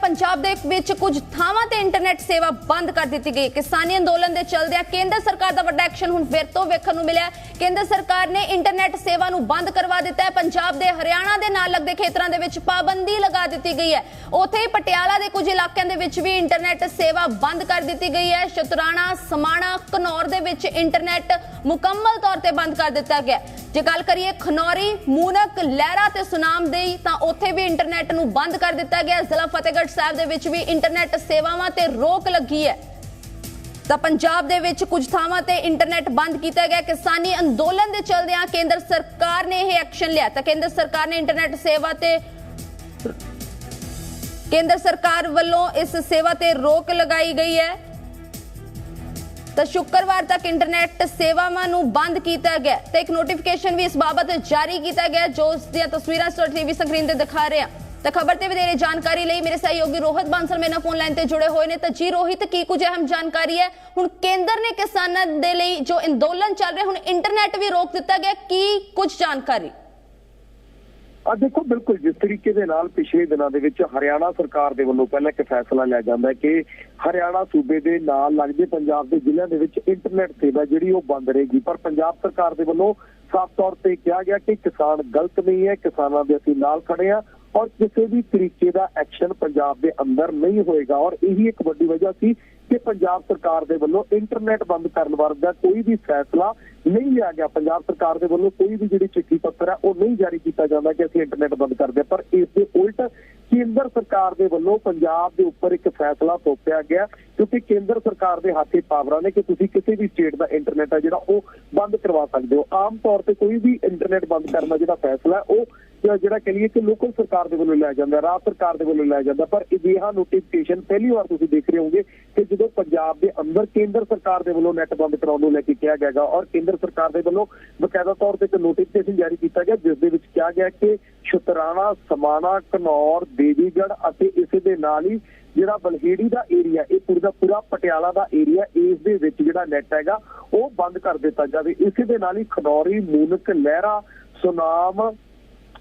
ਪੰਜਾਬ ਦੇ ਵਿੱਚ ਕੁਝ ਥਾਵਾਂ ਤੇ ਇੰਟਰਨੈਟ ਸੇਵਾ ਬੰਦ ਕਰ ਦਿੱਤੀ ਗਈ। ਕਿਸਾਨੀ ਅੰਦੋਲਨ ਦੇ ਚਲਦਿਆਂ ਕੇਂਦਰ ਸਰਕਾਰ ਦਾ ਵੱਡਾ ਐਕਸ਼ਨ ਹੁਣ ਫਿਰ ਤੋਂ ਵੇਖਣ ਨੂੰ ਮਿਲਿਆ। ਕੇਂਦਰ ਸਰਕਾਰ ਨੇ ਇੰਟਰਨੈਟ ਸੇਵਾ ਨੂੰ ਬੰਦ ਕਰਵਾ ਦਿੱਤਾ ਹੈ। ਪੰਜਾਬ ਦੇ ਹਰਿਆਣਾ ਦੇ ਨਾਲ ਲੱਗਦੇ ਖੇਤਰਾਂ ਦੇ ਵਿੱਚ ਪਾਬੰਦੀ ਲਗਾ ਦਿੱਤੀ ਗਈ ਹੈ। ਉੱਥੇ ਹੀ ਪਟਿਆਲਾ ਦੇ ਕੁਝ ਇਲਾਕਿਆਂ ਦੇ ਵਿੱਚ ਵੀ ਇੰਟਰਨੈਟ ਸੇਵਾ ਬੰਦ ਕਰ ਦਿੱਤੀ ਗਈ ਹੈ। ਸ਼ਤਰਾਣਾ ਸਮਾਣਾ ਘਨੌਰ ਦੇ ਵਿੱਚ ਇੰਟਰਨੈਟ ਮੁਕੰਮਲ ਤੌਰ ਤੇ ਬੰਦ ਕਰ ਦਿੱਤਾ ਗਿਆ ਜੇ ਗੱਲ ਕਰੀਏ ਖਨੌਰੀ, ਮੂਨਕ, ਲਹਿਰਾ ਤੇ ਸੁਨਾਮ ਸੁਨਾਮਦੇਈ ਤਾਂ ਉੱਥੇ ਵੀ ਇੰਟਰਨੈਟ ਨੂੰ ਬੰਦ ਕਰ ਦਿੱਤਾ ਗਿਆ। ਜ਼ਿਲ੍ਹਾ ਫਤਿਹਗੜ੍ਹ ਸਾਹਿਬ ਦੇ ਵਿੱਚ ਵੀ ਇੰਟਰਨੈਟ ਸੇਵਾਵਾਂ ਤੇ ਰੋਕ ਲੱਗੀ ਹੈ। ਤਾਂ ਪੰਜਾਬ ਦੇ ਵਿੱਚ ਕੁਝ ਥਾਵਾਂ ਤੇ ਇੰਟਰਨੈਟ ਬੰਦ ਕੀਤਾ ਗਿਆ। ਕਿਸਾਨੀ ਅੰਦੋਲਨ ਦੇ ਚਲਦਿਆਂ ਕੇਂਦਰ ਸਰਕਾਰ ਨੇ ਇਹ ਐਕਸ਼ਨ ਲਿਆ। ਤਾਂ ਕੇਂਦਰ ਸਰਕਾਰ ਨੇ ਇੰਟਰਨੈਟ ਸੇਵਾ ਤੇ ਕੇਂਦਰ ਸਰਕਾਰ ਵੱਲੋਂ ਇਸ ਸੇਵਾ ਤੇ ਰੋਕ ਲਗਾਈ ਗਈ ਹੈ। ਤਾਂ ਸ਼ੁੱਕਰਵਾਰ ਤੱਕ ਇੰਟਰਨੈਟ ਸੇਵਾਵਾਂ ਨੂੰ ਬੰਦ ਕੀਤਾ ਗਿਆ। ਤੇ ਇੱਕ ਨੋਟੀਫਿਕੇਸ਼ਨ ਵੀ ਇਸ ਬਾਬਤ ਜਾਰੀ ਕੀਤਾ ਗਿਆ, ਜੋ ਉਸ ਦੀਆਂ ਤਸਵੀਰਾਂ ਸਟੋਰ ਟੀਵੀ ਸਕਰੀਨ ਤੇ ਦਿਖਾ ਰਹੇ। ਹਾਂ ਤਾਂ ਖਬਰ ਤੇ ਵਧੇਰੇ ਜਾਣਕਾਰੀ ਲਈ ਮੇਰੇ ਸਹਿਯੋਗੀ ਰੋਹਿਤ ਬਾਂਸਲ ਮੇਰੇ ਨਾਲ ਫੋਨ ਲਾਈਨ ਤੇ ਜੁੜੇ ਹੋਏ ਨੇ। ਤਾਂ ਜੀ ਰੋਹਿਤ, ਕੀ ਕੁਝ ਅਹਿਮ ਜਾਣਕਾਰੀ ਹੈ? ਹੁਣ ਕੇਂਦਰ ਨੇ ਕਿਸਾਨਾਂ ਦੇ ਲਈ ਜੋ ਅੰਦੋਲਨ ਚੱਲ ਰਿਹਾ, ਹੁਣ ਇੰਟਰਨੈਟ ਵੀ ਰੋਕ ਦਿੱਤਾ ਗਿਆ। ਕੀ ਕੁਝ ਜਾਣਕਾਰੀ? ਆ ਦੇਖੋ, ਬਿਲਕੁਲ ਜਿਸ ਤਰੀਕੇ ਦੇ ਨਾਲ ਪਿਛਲੇ ਦਿਨਾਂ ਦੇ ਵਿੱਚ ਹਰਿਆਣਾ ਸਰਕਾਰ ਦੇ ਵੱਲੋਂ ਪਹਿਲਾਂ ਇੱਕ ਫੈਸਲਾ ਲਿਆ ਜਾਂਦਾ ਹੈ ਕਿ ਹਰਿਆਣਾ ਸੂਬੇ ਦੇ ਨਾਲ ਲੱਗਦੇ ਪੰਜਾਬ ਦੇ ਜ਼ਿਲ੍ਹਿਆਂ ਦੇ ਵਿੱਚ ਇੰਟਰਨੈਟ ਸੇਵਾ ਜਿਹੜੀ ਉਹ ਬੰਦ ਰਹੇਗੀ। ਪਰ ਪੰਜਾਬ ਸਰਕਾਰ ਦੇ ਵੱਲੋਂ ਸਾਫ਼ ਤੌਰ ਤੇ ਕਿਹਾ ਗਿਆ ਕਿ ਕਿਸਾਨ ਗਲਤ ਨਹੀਂ ਹੈ, ਕਿਸਾਨਾਂ ਦੇ ਅਸੀਂ ਨਾਲ ਖੜੇ ਆ ਔਰ ਕਿਸੇ ਵੀ ਤਰੀਕੇ ਦਾ ਐਕਸ਼ਨ ਪੰਜਾਬ ਦੇ ਅੰਦਰ ਨਹੀਂ ਹੋਏਗਾ। ਔਰ ਇਹੀ ਇੱਕ ਵੱਡੀ ਵਜ੍ਹਾ ਸੀ ਕਿ ਪੰਜਾਬ ਸਰਕਾਰ ਦੇ ਵੱਲੋਂ ਇੰਟਰਨੈਟ ਬੰਦ ਕਰਨ ਵਰਗਾ ਕੋਈ ਵੀ ਫੈਸਲਾ ਨਹੀਂ ਲਿਆ ਗਿਆ। ਪੰਜਾਬ ਸਰਕਾਰ ਦੇ ਵੱਲੋਂ ਕੋਈ ਵੀ ਜਿਹੜੀ ਚਿੱਠੀ ਪੱਤਰ ਹੈ ਉਹ ਨਹੀਂ ਜਾਰੀ ਕੀਤਾ ਜਾਂਦਾ ਕਿ ਅਸੀਂ ਇੰਟਰਨੈਟ ਬੰਦ ਕਰਦੇ ਹਾਂ। ਪਰ ਇਸ ਦੇ ਉਲਟ ਕੇਂਦਰ ਸਰਕਾਰ ਦੇ ਵੱਲੋਂ ਪੰਜਾਬ ਦੇ ਉੱਪਰ ਇੱਕ ਫੈਸਲਾ ਥੋਪਿਆ ਗਿਆ ਕਿਉਂਕਿ ਕੇਂਦਰ ਸਰਕਾਰ ਦੇ ਹੱਥੇ ਪਾਵਰਾਂ ਨੇ ਕਿ ਤੁਸੀਂ ਕਿਸੇ ਵੀ ਸਟੇਟ ਦਾ ਇੰਟਰਨੈਟ ਹੈ ਜਿਹੜਾ ਉਹ ਬੰਦ ਕਰਵਾ ਸਕਦੇ ਹੋ। ਆਮ ਤੌਰ ਤੇ ਕੋਈ ਵੀ ਇੰਟਰਨੈਟ ਬੰਦ ਕਰਨ ਦਾ ਜਿਹੜਾ ਫੈਸਲਾ ਹੈ, ਉਹ ਜਿਹੜਾ ਕਹੀਏ ਕਿ ਲੋਕਲ ਸਰਕਾਰ ਦੇ ਵੱਲੋਂ ਲਿਆ ਜਾਂਦਾ, ਰਾਜ ਸਰਕਾਰ ਦੇ ਵੱਲੋਂ ਲਿਆ ਜਾਂਦਾ, ਪਰ ਅਜਿਹਾ ਨੋਟੀਫਿਕੇਸ਼ਨ ਪਹਿਲੀ ਵਾਰ ਤੁਸੀਂ ਦੇਖ ਰਹੇ ਹੋਗੇ ਕਿ ਜਦੋਂ ਪੰਜਾਬ ਦੇ ਅੰਦਰ ਕੇਂਦਰ ਸਰਕਾਰ ਦੇ ਵੱਲੋਂ ਨੈਟ ਬੰਦ ਕਰਾਉਣ ਨੂੰ ਲੈ ਕੇ ਕਿਹਾ ਗਿਆਗਾ ਔਰ ਕੇਂਦਰ ਸਰਕਾਰ ਦੇ ਵੱਲੋਂ ਬਕਾਇਦਾ ਤੌਰ ਤੇ ਇੱਕ ਨੋਟੀਫਿਕੇਸ਼ਨ ਜਾਰੀ ਕੀਤਾ ਗਿਆ, ਜਿਸ ਦੇ ਵਿੱਚ ਕਿਹਾ ਗਿਆ ਕਿ ਸ਼ੁਤਰਾਣਾ ਸਮਾਣਾ ਘਨੌਰ ਦੇਵੀਗੜ੍ਹ ਅਤੇ ਇਸੇ ਦੇ ਨਾਲ ਹੀ ਜਿਹੜਾ ਬਲਹੇੜੀ ਦਾ ਏਰੀਆ ਇਹ ਪੂਰਾ ਦਾ ਪੂਰਾ ਪਟਿਆਲਾ ਦਾ ਏਰੀਆ ਇਸ ਦੇ ਵਿੱਚ ਜਿਹੜਾ ਨੈਟ ਹੈਗਾ, ਉਹ ਬੰਦ ਕਰ ਦਿੱਤਾ ਜਾਵੇ। ਇਸੇ ਦੇ ਨਾਲ ਹੀ ਖਨੌਰੀ ਮੂਨਕ, ਲਹਿਰਾ, ਸੁਨਾਮ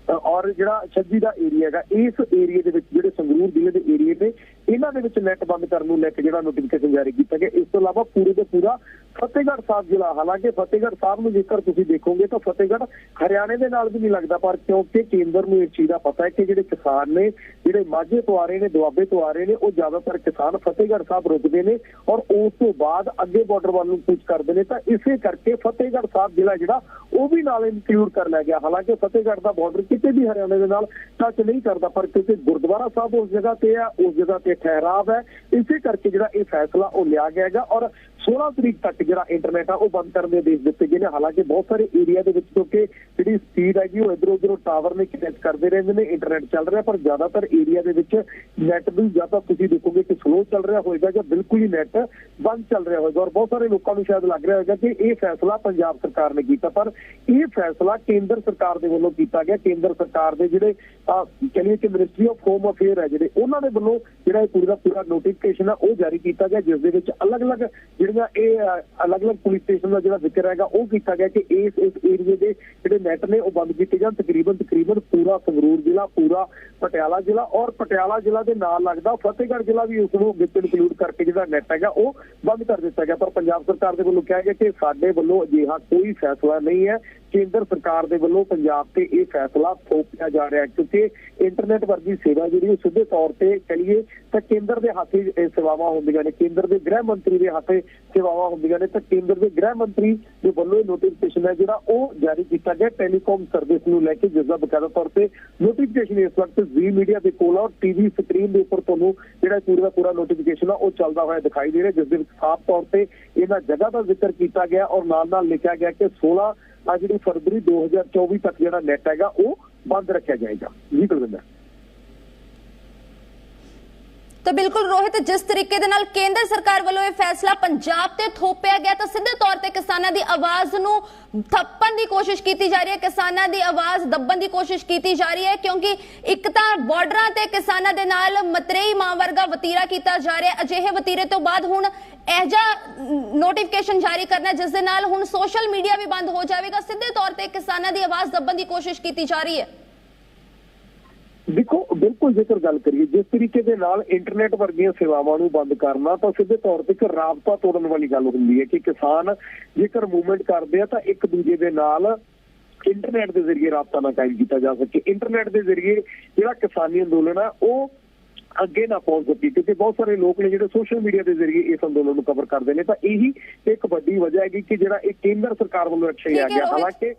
ਔਰ ਜਿਹੜਾ ਛੱਜੀ ਦਾ ਏਰੀਆ ਹੈਗਾ, ਇਸ ਏਰੀਆ ਦੇ ਵਿੱਚ ਜਿਹੜੇ ਸੰਗਰੂਰ ਜ਼ਿਲ੍ਹੇ ਦੇ ਏਰੀਏ ਨੇ, ਇਹਨਾਂ ਦੇ ਵਿੱਚ ਨੈਟ ਬੰਦ ਕਰਨ ਨੂੰ ਲੈ ਕੇ ਜਿਹੜਾ ਨੋਟੀਫਿਕੇਸ਼ਨ ਜਾਰੀ ਕੀਤਾ ਗਿਆ। ਇਸ ਤੋਂ ਇਲਾਵਾ ਪੂਰੇ ਦੇ ਪੂਰਾ ਫਤਿਹਗੜ੍ਹ ਸਾਹਿਬ ਜ਼ਿਲ੍ਹਾ, ਹਾਲਾਂਕਿ ਫਤਿਹਗੜ੍ਹ ਸਾਹਿਬ ਨੂੰ ਜੇਕਰ ਤੁਸੀਂ ਦੇਖੋਗੇ ਤਾਂ ਫਤਿਹਗੜ੍ਹ ਹਰਿਆਣੇ ਦੇ ਨਾਲ ਵੀ ਨਹੀਂ ਲੱਗਦਾ, ਪਰ ਕਿਉਂਕਿ ਕੇਂਦਰ ਨੂੰ ਇਸ ਚੀਜ਼ ਦਾ ਪਤਾ ਹੈ ਕਿ ਜਿਹੜੇ ਕਿਸਾਨ ਨੇ, ਜਿਹੜੇ ਮਾਝੇ ਤੋਂ ਆ ਰਹੇ ਨੇ, ਦੁਆਬੇ ਤੋਂ ਆ ਰਹੇ ਨੇ, ਉਹ ਜ਼ਿਆਦਾਤਰ ਕਿਸਾਨ ਫਤਿਹਗੜ੍ਹ ਸਾਹਿਬ ਰੁਕਦੇ ਨੇ ਔਰ ਉਸ ਤੋਂ ਬਾਅਦ ਅੱਗੇ ਬਾਰਡਰ ਵੱਲ ਨੂੰ ਕੁਝ ਕਰਦੇ ਨੇ। ਤਾਂ ਇਸੇ ਕਰਕੇ ਫਤਿਹਗੜ੍ਹ ਸਾਹਿਬ ਜ਼ਿਲ੍ਹਾ ਜਿਹੜਾ, ਉਹ ਵੀ ਨਾਲ ਇਨਕਲੂਡ ਕਰ ਲਿਆ ਗਿਆ। ਹਾਲਾਂਕਿ ਫਤਿਹਗੜ੍ਹ ਦਾ ਬਾਰਡਰ ਕਿਤੇ ਵੀ ਹਰਿਆਣੇ ਦੇ ਨਾਲ ਟੱਚ ਨਹੀਂ ਕਰਦਾ, ਪਰ ਕਿਉਂਕਿ ਗੁਰਦੁਆਰਾ ਸਾਹਿਬ ਉਸ ਜਗ੍ਹਾ ਤੇ ਆ ਉਸ ਜਗ੍ਹਾ ਤੇ ਠਹਿਰਾਵ ਹੈ। ਇਸੇ ਕਰਕੇ ਜਿਹੜਾ ਇਹ ਫੈਸਲਾ ਉਹ ਲਿਆ ਗਿਆ ਹੈਗਾ ਔਰ 16 ਤਰੀਕ ਤੱਕ ਜਿਹੜਾ ਇੰਟਰਨੈਟ ਆ ਉਹ ਬੰਦ ਕਰਨ ਦੇ ਆਦੇਸ਼ ਦਿੱਤੇ ਗਏ ਨੇ। ਹਾਲਾਂਕਿ ਬਹੁਤ ਸਾਰੇ ਏਰੀਆ ਦੇ ਵਿੱਚ ਕਿਉਂਕਿ ਜਿਹੜੀ ਸਪੀਡ ਹੈਗੀ ਉਹ ਇਧਰੋਂ ਉਧਰੋਂ ਟਾਵਰ ਨੇ ਕਨੈਕਟ ਕਰਦੇ ਰਹਿੰਦੇ ਨੇ ਇੰਟਰਨੈਟ ਚੱਲ ਰਿਹਾ ਪਰ ਜ਼ਿਆਦਾਤਰ ਏਰੀਆ ਦੇ ਵਿੱਚ ਨੈਟ ਵੀ ਜਾਂ ਤਾਂ ਤੁਸੀਂ ਦੇਖੋਗੇ ਕਿ ਸਲੋ ਚੱਲ ਰਿਹਾ ਹੋਏਗਾ ਜਾਂ ਬਿਲਕੁਲ ਹੀ ਨੈਟ ਬੰਦ ਚੱਲ ਰਿਹਾ ਹੋਏਗਾ। ਔਰ ਬਹੁਤ ਸਾਰੇ ਲੋਕਾਂ ਨੂੰ ਸ਼ਾਇਦ ਲੱਗ ਰਿਹਾ ਹੋਏਗਾ ਕਿ ਇਹ ਫੈਸਲਾ ਪੰਜਾਬ ਸਰਕਾਰ ਨੇ ਕੀਤਾ। ਪਰ ਇਹ ਫੈਸਲਾ ਕੇਂਦਰ ਸਰਕਾਰ ਦੇ ਵੱਲੋਂ ਕੀਤਾ ਗਿਆ। ਕੇਂਦਰ ਸਰਕਾਰ ਦੇ ਜਿਹੜੇ ਅਹ, ਕਹਿੰਦੇ ਕਿ ਮਿਨਿਸਟਰੀ ਆਫ ਹੋਮ ਅਫੇਅਰ ਹੈ ਜਿਹੜੇ ਉਹਨਾਂ ਦੇ ਵੱਲੋਂ ਜਿਹੜਾ ਇਹ ਪੂਰਾ ਦਾ ਪੂਰਾ ਨੋਟੀਫਿਕੇਸ਼ਨ ਆ ਉਹ ਜਾਰੀ ਕੀਤਾ ਗਿਆ ਜਿਸ ਦੇ ਵਿੱਚ ਅਲੱਗ-ਅਲੱਗ ਜਿਹੜੀਆਂ ਇਹ ਅਲੱਗ-ਅਲੱਗ ਪੁਲਿਸ ਸਟੇਸ਼ਨ ਦਾ ਜਿਹੜਾ ਜ਼ਿਕਰ ਹੈਗਾ, ਉਹ ਕੀਤਾ ਗਿਆ ਕਿ ਇਸ ਇਸ ਏਰੀਏ ਦੇ ਜਿਹੜੇ ਨੈਟ ਨੇ, ਉਹ ਬੰਦ ਕੀਤੇ ਜਾਣ। ਤਕਰੀਬਨ ਤਕਰੀਬਨ ਪੂਰਾ ਸੰਗਰੂਰ ਜ਼ਿਲ੍ਹਾ, ਪੂਰਾ ਪਟਿਆਲਾ ਜ਼ਿਲ੍ਹਾ ਔਰ ਪਟਿਆਲਾ ਜ਼ਿਲ੍ਹਾ ਦੇ ਨਾਲ ਲੱਗਦਾ ਫਤਿਹਗੜ੍ਹ ਜ਼ਿਲ੍ਹਾ ਵੀ ਉਸ ਨੂੰ ਵਿੱਚ ਇਨਕਲੂਡ ਕਰਕੇ ਜਿਹੜਾ ਨੈਟ ਹੈਗਾ, ਉਹ ਬੰਦ ਕਰ ਦਿੱਤਾ ਗਿਆ। ਪਰ ਪੰਜਾਬ ਸਰਕਾਰ ਦੇ ਵੱਲੋਂ ਕਿਹਾ ਗਿਆ ਕਿ ਸਾਡੇ ਵੱਲੋਂ ਅਜਿਹਾ ਕੋਈ ਫੈਸਲਾ ਨਹੀਂ ਹੈ। ਕੇਂਦਰ ਸਰਕਾਰ ਦੇ ਵੱਲੋਂ ਪੰਜਾਬ ਤੇ ਇਹ ਫੈਸਲਾ ਥੋਪਿਆ ਜਾ ਰਿਹਾ ਹੈ, ਕਿਉਂਕਿ ਇੰਟਰਨੈਟ ਵਰਗੀ ਸੇਵਾ ਜਿਹੜੀ ਉਹ ਸਿੱਧੇ ਤੌਰ ਤੇ ਕਹੀਏ ਤਾਂ ਕੇਂਦਰ ਦੇ ਹੱਥ 'ਚ ਸੇਵਾਵਾਂ ਹੁੰਦੀਆਂ ਨੇ, ਕੇਂਦਰ ਦੇ ਗ੍ਰਹਿ ਮੰਤਰੀ ਦੇ ਹੱਥ ਸੇਵਾਵਾਂ ਹੁੰਦੀਆਂ ਨੇ, ਤਾਂ ਕੇਂਦਰ ਦੇ ਗ੍ਰਹਿ ਮੰਤਰੀ ਦੇ ਵੱਲੋਂ ਇਹ ਨੋਟੀਫਿਕੇਸ਼ਨ ਹੈ ਜਿਹੜਾ ਉਹ ਜਾਰੀ ਕੀਤਾ ਗਿਆ ਟੈਲੀਕਾਮ ਸਰਵਿਸ ਨੂੰ ਲੈ ਕੇ ਜਿਸਦਾ ਬਕਾਇਦਾ ਤੌਰ ਤੇ ਨੋਟੀਫਿਕੇਸ਼ਨ ਇਸ ਵਕਤ ਜ਼ੀ ਮੀਡੀਆ ਦੇ ਕੋਲ ਆ ਔਰ ਟੀਵੀ ਸਕਰੀਨ ਦੇ ਉੱਪਰ ਤੁਹਾਨੂੰ ਜਿਹੜਾ ਪੂਰਾ ਦਾ ਪੂਰਾ ਨੋਟੀਫਿਕੇਸ਼ਨ ਆ, ਉਹ ਚੱਲਦਾ ਹੋਇਆ ਦਿਖਾਈ ਦੇ ਰਿਹਾ, ਜਿਸ ਦੇ ਵਿੱਚ ਸਾਫ਼ ਤੌਰ ਤੇ ਇਹਨਾਂ ਜਗ੍ਹਾ ਦਾ ਜ਼ਿਕਰ ਕੀਤਾ ਗਿਆ ਔਰ ਨਾਲ ਨਾਲ ਲਿਖਿਆ ਗਿਆ ਕਿ 16 ਆ ਜਿਹੜੀ ਫਰਵਰੀ 2024 ਤੱਕ ਜਿਹੜਾ ਨੈਟ ਹੈਗਾ ਉਹ ਬੰਦ ਰੱਖਿਆ ਜਾਏਗਾ। ਜੀ ਕੁਲਵਿੰਦਰ। ਤਾਂ ਬਿਲਕੁਲ ਰੋਹਿਤ, ਜਿਸ ਤਰੀਕੇ ਦੇ ਨਾਲ ਕੇਂਦਰ ਸਰਕਾਰ ਵੱਲੋਂ ਇਹ ਫੈਸਲਾ ਪੰਜਾਬ ਤੇ ਥੋਪਿਆ ਗਿਆ, ਤਾਂ ਸਿੱਧੇ ਤੌਰ ਤੇ ਕਿਸਾਨਾਂ ਦੀ ਆਵਾਜ਼ ਨੂੰ ਥੱਪਣ ਦੀ ਕੋਸ਼ਿਸ਼ ਕੀਤੀ ਜਾ ਰਹੀ ਹੈ, ਕਿਸਾਨਾਂ ਦੀ ਆਵਾਜ਼ ਦੱਬਣ ਦੀ ਕੋਸ਼ਿਸ਼ ਕੀਤੀ ਜਾ ਰਹੀ ਹੈ, ਕਿਉਂਕਿ ਇੱਕ ਤਾਂ ਬਾਰਡਰਾਂ ਤੇ ਕਿਸਾਨਾਂ ਦੇ ਨਾਲ ਮਤਰੇਈ ਮਾਂ ਵਰਗਾ ਵਤੀਰਾ ਕੀਤਾ ਜਾ ਰਿਹਾ, ਅਜਿਹੇ ਵਤੀਰੇ ਤੋਂ ਬਾਅਦ ਹੁਣ ਇਹ ਜਿਹਾ ਨੋਟੀਫਿਕੇਸ਼ਨ ਜਾਰੀ ਕਰਨਾ, ਜਿਸ ਦੇ ਨਾਲ ਹੁਣ ਸੋਸ਼ਲ ਮੀਡੀਆ ਵੀ ਬੰਦ ਹੋ ਜਾਵੇਗਾ, ਸਿੱਧੇ ਤੌਰ ਤੇ ਕਿਸਾਨਾਂ ਦੀ ਆਵਾਜ਼ ਦੱਬਣ ਦੀ ਕੋਸ਼ਿਸ਼ ਕੀਤੀ ਜਾ ਰਹੀ ਹੈ। ਦੇਖੋ ਬਿਲਕੁਲ ਜੇਕਰ ਗੱਲ ਕਰੀਏ ਜਿਸ ਤਰੀਕੇ ਦੇ ਨਾਲ ਇੰਟਰਨੈਟ ਵਰਗੀਆਂ ਸੇਵਾਵਾਂ ਨੂੰ ਬੰਦ ਕਰਨਾ ਤਾਂ ਸਿੱਧੇ ਤੌਰ ਤੇ ਇੱਕ ਰਾਬਤਾ ਤੋੜਨ ਵਾਲੀ ਗੱਲ ਹੁੰਦੀ ਹੈ ਕਿ ਕਿਸਾਨ ਜੇਕਰ ਮੂਵਮੈਂਟ ਕਰਦੇ ਆ ਤਾਂ ਇੱਕ ਦੂਜੇ ਦੇ ਨਾਲ ਇੰਟਰਨੈਟ ਦੇ ਜ਼ਰੀਏ ਰਾਬਤਾ ਨਾ ਕਾਇਮ ਕੀਤਾ ਜਾ ਸਕੇ ਇੰਟਰਨੈਟ ਦੇ ਜ਼ਰੀਏ ਜਿਹੜਾ ਕਿਸਾਨੀ ਅੰਦੋਲਨ ਆ ਉਹ ਅੱਗੇ ਨਾ ਪਹੁੰਚ ਸਕੀ ਕਿਉਂਕਿ ਬਹੁਤ ਸਾਰੇ ਲੋਕ ਨੇ ਜਿਹੜੇ ਸੋਸ਼ਲ ਮੀਡੀਆ ਦੇ ਜ਼ਰੀਏ ਇਸ ਅੰਦੋਲਨ ਨੂੰ ਕਵਰ ਕਰਦੇ ਨੇ ਤਾਂ ਇਹੀ ਇੱਕ ਵੱਡੀ ਵਜ੍ਹਾ ਹੈਗੀ ਕਿ ਜਿਹੜਾ ਇਹ ਕੇਂਦਰ ਸਰਕਾਰ ਵੱਲੋਂ ਠੀਕ ਹੈ, ਗਿਆ। ਹਾਲਾਂਕਿ